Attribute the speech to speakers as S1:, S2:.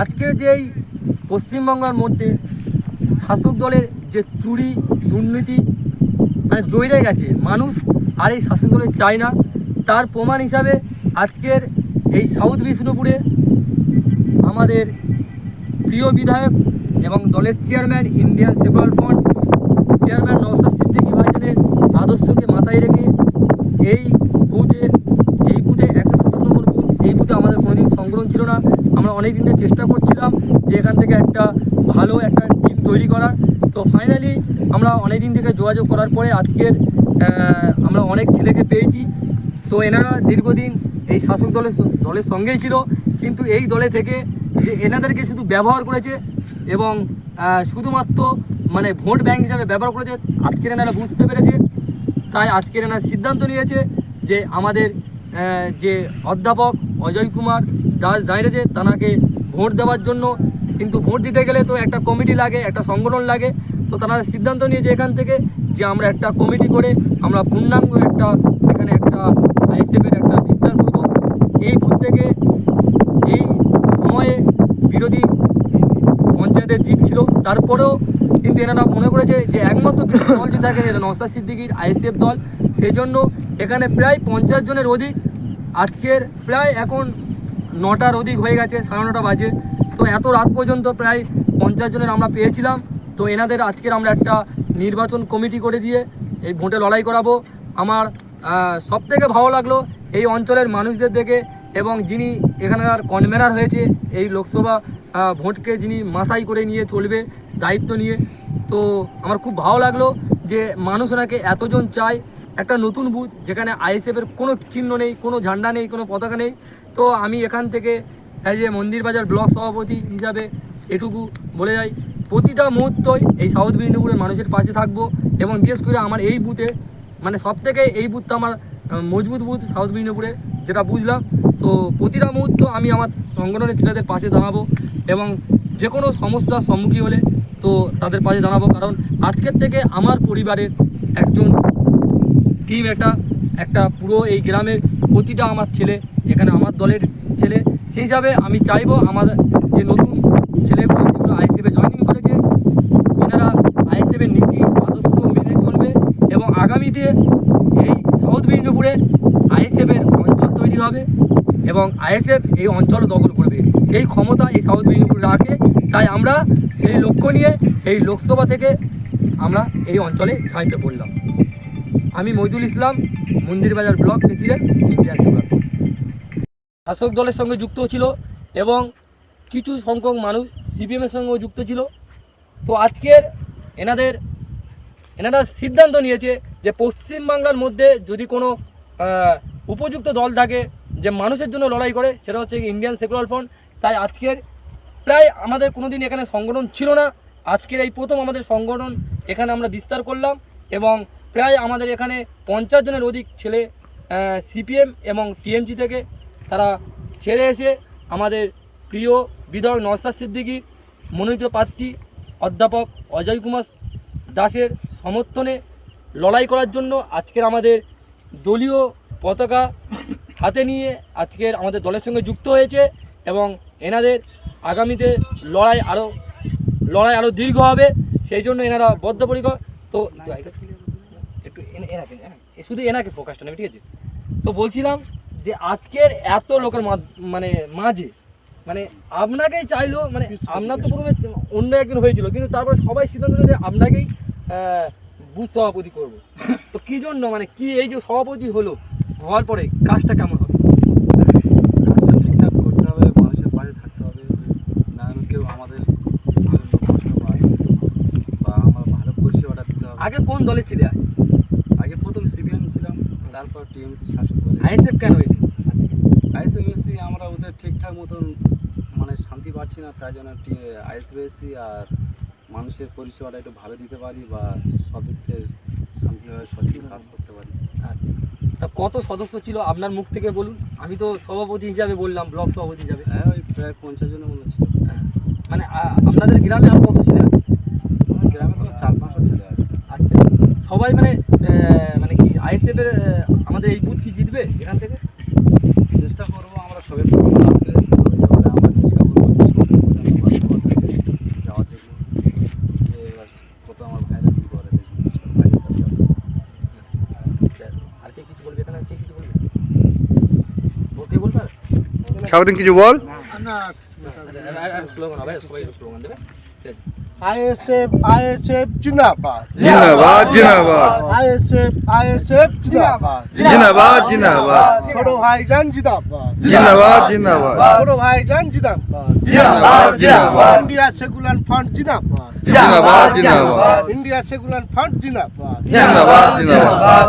S1: আজকের যে এই পশ্চিমবঙ্গের মধ্যে শাসক দলের যে চুরি, দুর্নীতি মানে জড়িয়ে গেছে, মানুষ আর এই শাসক দলের চায় না। তার প্রমাণ হিসাবে আজকের এই সাউথ বিষ্ণুপুরে আমাদের প্রিয় বিধায়ক এবং দলের chairman, Indian secular front chairman Naushad Siddiqui ভাইজানের আদর্শকে মাথায় রেখে এই বুথে এই বুথে একশো সাতান্ন নম্বর বুথ এই বুথে আমাদের কোনোদিন সংগ্রহ ছিল না আমরা অনেক দিন থেকে চেষ্টা করছিলাম যে এখান থেকে একটা ভালো একটা টিম তৈরি করার। তো ফাইনালি আমরা অনেক দিন থেকে যোগাযোগ করার পরে আজকের আমরা অনেক ছেলেকে পেয়েছি। তো এনারা দীর্ঘদিন এই শাসক দলের দলের সঙ্গেই ছিল। কিন্তু এই দলে থেকে যে এনাদেরকে শুধু ব্যবহার করেছে এবং শুধুমাত্র মানে ভোট ব্যাংক হিসাবে ব্যবহার করেছে, আজকের এনারা বুঝতে পেরেছে। তাই আজকের এনারা সিদ্ধান্ত নিয়েছে যে আমাদের যে অধ্যাপক অজয় কুমার দাস দাঁড়িয়েছে, তানাকে ভোট দেওয়ার জন্য। কিন্তু ভোট দিতে গেলে তো একটা কমিটি লাগে, একটা সংগঠন লাগে। তো তারা সিদ্ধান্ত নিয়েছে এখান থেকে যে আমরা একটা কমিটি করে আমরা পূর্ণাঙ্গ একটা, এখানে একটা আইএসএফের একটা বিস্তার করব। এই বুথ থেকে এই সময়ে বিরোধী পঞ্চায়েতের জিত ছিল। তারপরেও কিন্তু এনারা মনে করেছে যে একমাত্র বিরোধী দল যে থাকে এটা নস্তার সিদ্দিকির আইএসএফ দল। সেই জন্য এখানে প্রায় পঞ্চাশ জনের অধিক আজকের প্রায় এখন নটার অধিক হয়ে গেছে, সাড়ে নটা বাজে। তো এত রাত পর্যন্ত প্রায় পঞ্চাশ জনের আমরা পেয়েছিলাম। তো এনাদের আজকের আমরা একটা নির্বাচন কমিটি করে দিয়ে এই ভোটে লড়াই করাবো। আমার সব থেকে ভালো লাগল এই অঞ্চলের মানুষদের দেখে এবং যিনি এখানকার কনভেনার হয়েছে, এই লোকসভা ভোটকে যিনি মাথায় করে নিয়ে চলবে, দায়িত্ব নিয়ে। তো আমার খুব ভালো লাগল যে মানুষ ওনাকে এতজন চায়। একটা নতুন বুথ যেখানে আইএসএফের কোনো চিহ্ন নেই, কোনো ঝান্ডা নেই, কোনো পতাকা নেই। তো আমি এখান থেকে অ্যাজ এ মন্দির বাজার ব্লক সভাপতি হিসাবে এটুকু বলে যাই, প্রতিটা মুহূর্তই এই সাউথ মেদিনীপুরের মানুষের পাশে থাকব এবং বিশেষ করে আমার এই বুথে মানে সব থেকে এই বুথটা আমার মজবুত বুথ সাউথ মেদিনীপুরে, যেটা বুঝলাম। তো প্রতিটা মুহূর্ত আমি আমার সংগঠনের ছেলেদের পাশে দাঁড়াবো এবং যে কোনো সমস্যার সম্মুখীন হলে তো তাদের পাশে দাঁড়াবো। কারণ আজকের থেকে আমার পরিবারের একজন টিম একটা একটা পুরো এই গ্রামের প্রতিটা আমার ছেলে, এখানে আমার দলের ছেলে। সেই হিসাবে আমি চাইব আমাদের যে নতুন ছেলেগুলো যেগুলো আইএসএফে জয়েনিং করেছে, এনারা আইএসএফের নীতি, আদর্শ মেনে চলবে এবং আগামীতে এই সাউথ মেদিনীপুরে আইএসএফের অঞ্চল তৈরি হবে এবং আইএসএফ এই অঞ্চল দখল করবে। সেই ক্ষমতা এই সাউথ মেদিনীপুরে রাখে, তাই আমরা সেই লক্ষ্য নিয়ে এই লোকসভা থেকে আমরা এই অঞ্চলে ঝাঁপিয়ে পড়লাম। আমি মইদুল ইসলাম, মন্দির বাজার ব্লক প্রেসিডেন্ট, ইন্ডিয়া সেবা শাসক দলের সঙ্গে যুক্ত ছিল এবং কিছু সংখ্যক মানুষ সিপিএমের সঙ্গেও যুক্ত ছিল। তো আজকের এনাদের, এনারা সিদ্ধান্ত নিয়েছে যে পশ্চিমবাংলার মধ্যে যদি কোনো উপযুক্ত দল থাকে যে মানুষের জন্য লড়াই করে, সেটা হচ্ছে ইন্ডিয়ান সেকুলার ফ্রন্ট। তাই আজকের প্রায় আমাদের কোনো দিন এখানে সংগঠন ছিল না। আজকের এই প্রথম আমাদের সংগঠন এখানে আমরা বিস্তার করলাম এবং প্রায় আমাদের এখানে পঞ্চাশ জনের অধিক ছেলে সিপিএম এবং টিএমজি থেকে তারা ছেড়ে এসে আমাদের প্রিয় বিধায়ক নওসাদ সিদ্দিকী, মনোনীত প্রার্থী অধ্যাপক অজয় কুমার দাসের সমর্থনে লড়াই করার জন্য আজকের আমাদের দলীয় পতাকা হাতে নিয়ে আজকের আমাদের দলের সঙ্গে যুক্ত হয়েছে এবং এনাদের আগামীতে লড়াই আরও লড়াই আরও দীর্ঘ হবে, সেই জন্য এনারা বদ্ধপরিকর। তো এনাকে শুধু এনাকে ফোকাসটা নেবে ঠিক আছে? তো বলছিলাম যে আজকের এত লোকের মানে মাঝে মানে আপনাকেই চাইলো মানে আপনার তো প্রথমে অন্য একজন হয়েছিল কিন্তু তারপরে সবাই সিদ্ধান্ত নিল যে আপনাকেই বুথ সভাপতি করব। তো কি জন্য মানে কি এই যে সভাপতি হলো হওয়ার পরে কাজটা কেমন হবে?
S2: কাজটা ঠিকঠাক করতে হবে মানুষের পাশে থাকতে হবে না কেউ আমাদের ভালো কষ্ট পায় বা আমার ভালো পরিষেবাটা দিতে হবে।
S1: আগে কোন দলের ছিল
S2: আগে প্রথম সিবিএম ছিলাম তারপর টিএমসি শাসক করে।
S1: আইএসএফ কেন হয়েছে
S2: আইসিবিএসসি আমরা ওদের ঠিকঠাক মতন মানে শান্তি পাচ্ছি না তাই জন্য আইসিবিএসসি আর মানুষের পরিষেবাটা একটু ভালো দিতে পারি বা সব দিক থেকে শান্তিভাবে সঠিক কাজ করতে পারি।
S1: তা কত সদস্য ছিল আপনার মুখ থেকে বলুন? আমি তো সভাপতি হিসাবে বললাম ব্লক সভাপতি হিসাবে।
S2: হ্যাঁ ওই প্রায় পঞ্চাশ জনের মতো ছিল।
S1: মানে আপনাদের গ্রামে আর কত ছিল
S2: গ্রামে তো চার পাঁচশো ছেলে
S1: আচ্ছা। সবাই মানে আইএসএফের আমাদের এই বুথ কি জিতবে এখান থেকে
S2: চেষ্টা করব আমরা সবাই আমরা চেষ্টা করব যাওয়ার জন্য এবার আমার কী করে আর কে কিছু বলবে এখানে কে কিছু বলবে বলবে
S1: সারাদিন কিছু বল না
S2: স্লোগান হবে সবাই স্লোগান দেবে ঠিক আছে
S3: আইএসএফ আইএসএফ জিন্দাবাদ।
S1: জিন্দাবাদ জিন্দাবাদ।
S3: আইএসএফ আইএসএফ জিন্দাবাদ।
S1: জিন্দাবাদ জিন্দাবাদ।
S3: ছোট ভাইজান জিন্দাবাদ।
S1: জিন্দাবাদ জিন্দাবাদ।
S3: ছোট ভাইজান জিন্দাবাদ।
S1: জিন্দাবাদ জিন্দাবাদ।
S3: ইন্ডিয়া সেকুলার ফ্রন্ট জিন্দাবাদ।
S1: জিন্দাবাদ জিন্দাবাদ।
S3: ইন্ডিয়া সেকুলার ফ্রন্ট জিন্দাবাদ।
S1: জিন্দাবাদ জিন্দাবাদ।